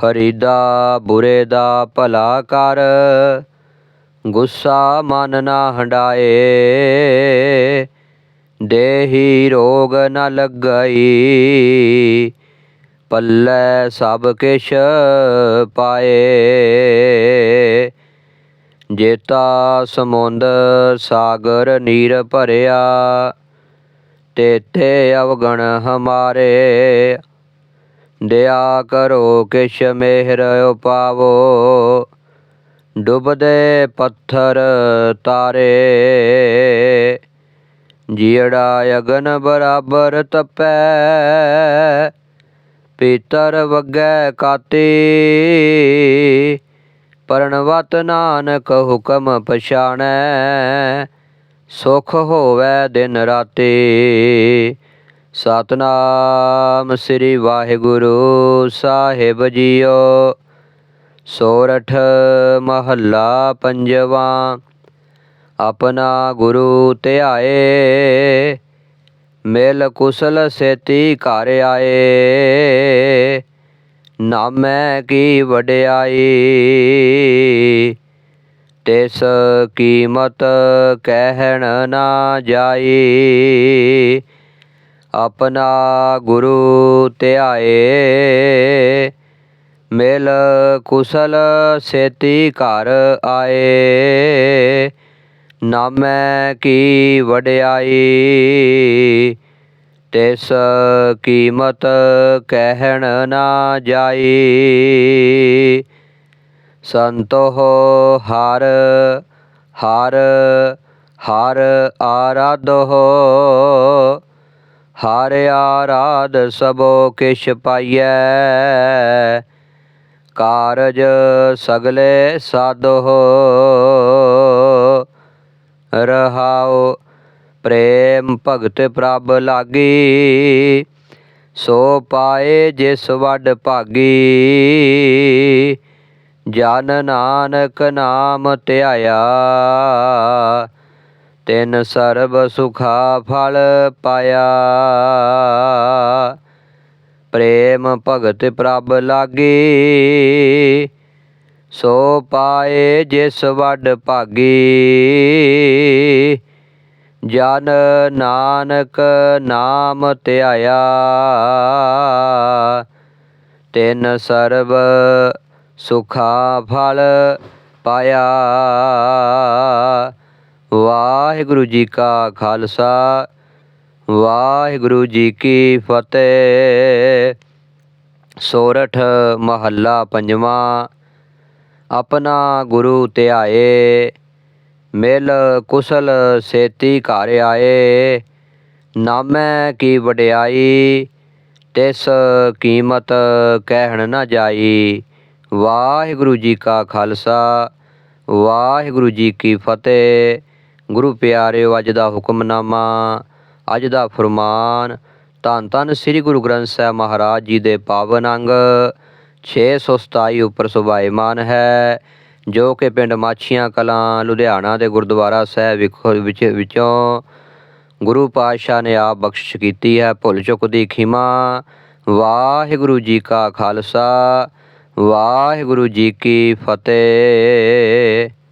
ਫਰੀਦਾ ਬੁਰੇ ਦਾ ਭਲਾ ਕਰ। ਗੁੱਸਾ ਮਨ ਨਾ ਹੰਡਾਏ ਦੇਹੀ ਰੋਗ ਨ ਲੱਗਈ। ਪੱਲੇ ਸਭ ਕਿਛ ਪਾਏ। ਜੇਤਾ ਸਮੁੰਦ ਸਾਗਰ ਨੀਰ ਭਰਿਆ। ਤੇਤੇ ਅਵਗਣ ਹਮਾਰੇ। ਦਿਆ ਕਰੋ ਕਿਛ ਮਿਹਰ ਉਪਾਵੋ। ਡੁੱਬਦੇ ਪੱਥਰ ਤਾਰੇ, ਜੀੜਾ ਅਗਨ ਬਰਾਬਰ ਤਪੈ, ਪੀਤਰ ਵਗੈ ਕਾਤੀ। ਪਰਣਵਤ ਨਾਨਕ ਹੁਕਮ ਪਛਾਣੈ, ਸੁਖ ਹੋਵੇ ਦਿਨ ਰਾਤੀ। ਸਤਨਾਮ ਸ੍ਰੀ ਵਾਹਿਗੁਰੂ ਸਾਹਿਬ ਜੀਓ। ਸੋਰਠ ਮਹੱਲਾ ਪੰਜਵਾ, ਆਪਣਾ ਗੁਰੂ ਧਿਆਏ। ਮਿਲ ਕੁਸਲ ਸੇਤੀ ਘਰ ਆਏ। ਨਾਮੈ ਕੀ ਵਡਿਆਈ। ਤਿਸ ਕੀਮਤ ਕਹਿਣ ਨਾ ਜਾਈ। ਆਪਣਾ ਗੁਰੂ ਧਿਆਏ ਮਿਲ ਕੁਸਲ ਸੇਤੀ ਘਰ ਆਏ। ਨਾਮੈ ਕੀ ਵਡਿਆਈ, ਤਿਸ ਕੀਮਤ ਕਹਿਣ ਨਾ ਜਾਈ। ਸੰਤੋ ਹਰ ਹਰ ਹਰ ਆਰਾਧੋ। ਹਰ ਆਰਾਧ ਸਭੋ ਕਿਛ ਪਾਈਐ। ਕਾਰਜ ਸਗਲੇ ਸਾਧੋ ਰਹਾਓ ਪ੍ਰੇਮ ਭਗਤ ਪ੍ਰਭ ਲਾਗੀ। ਸੋ ਪਾਏ ਜਿਸ ਵੱਡ ਭਾਗੀ। ਜਨ ਨਾਨਕ ਨਾਮ ਧਿਆਇਆ। ਤਿਨ ਸਰਬ ਸੁਖਾ ਫਲ ਪਾਇਆ। ਪ੍ਰੇਮ ਭਗਤ ਪ੍ਰਭ ਲਾਗੀ, ਸੋ ਪਾਏ ਜਿਸ ਵੱਡ ਭਾਗੀ। ਜਨ ਨਾਨਕ ਨਾਮ ਧਿਆਇਆ, ਤਿਨ ਸਰਬ ਸੁਖਾ ਫਲ ਪਾਇਆ। ਵਾਹਿਗੁਰੂ ਜੀ ਕਾ ਖਾਲਸਾ, ਵਾਹਿਗੁਰੂ ਜੀ ਕੀ ਫਤਿਹ। ਸੋਰਠ ਮਹੱਲਾ ਪੰਜਵਾਂ, ਆਪਣਾ ਗੁਰੂ ਧਿਆਏ, ਮਿਲ ਕੁਸਲ ਸੇਤੀ ਘਰ ਆਏ। ਨਾਮੈ ਕੀ ਵਡਿਆਈ, ਤਿਸ ਕੀਮਤ ਕਹਿਣ ਨਾ ਜਾਈ। ਵਾਹਿਗੁਰੂ ਜੀ ਕਾ ਖਾਲਸਾ, ਵਾਹਿਗੁਰੂ ਜੀ ਕੀ ਫਤਿਹ। ਗੁਰੂ ਪਿਆਰਿਓ ਅੱਜ ਦਾ ਹੁਕਮਨਾਮਾ, ਅੱਜ ਦਾ ਫਰਮਾਨ। ਧੰਨ ਧੰਨ ਸ੍ਰੀ ਗੁਰੂ ਗ੍ਰੰਥ ਸਾਹਿਬ ਮਹਾਰਾਜ ਜੀ ਦੇ ਪਾਵਨ ਅੰਗ। 627 ਉੱਪਰ ਸੁਭਾਇਮਾਨ ਹੈ, ਜੋ ਕਿ ਪਿੰਡ ਮਾਛੀਆਂ ਕਲਾਂ, ਲੁਧਿਆਣਾ ਦੇ ਗੁਰਦੁਆਰਾ ਸਾਹਿਬ ਵਿਖੋ- ਵਿੱਚ, ਵਿੱਚੋਂ ਗੁਰੂ ਪਾਤਸ਼ਾਹ ਨੇ ਆਪ ਬਖਸ਼ਿਸ਼ ਕੀਤੀ ਹੈ। ਭੁੱਲ ਚੁੱਕ ਦੀ ਖਿਮਾ, ਵਾਹਿਗੁਰੂ ਜੀ ਕਾ ਖਾਲਸਾ, ਵਾਹਿਗੁਰੂ ਜੀ ਕੀ ਫਤਿਹ।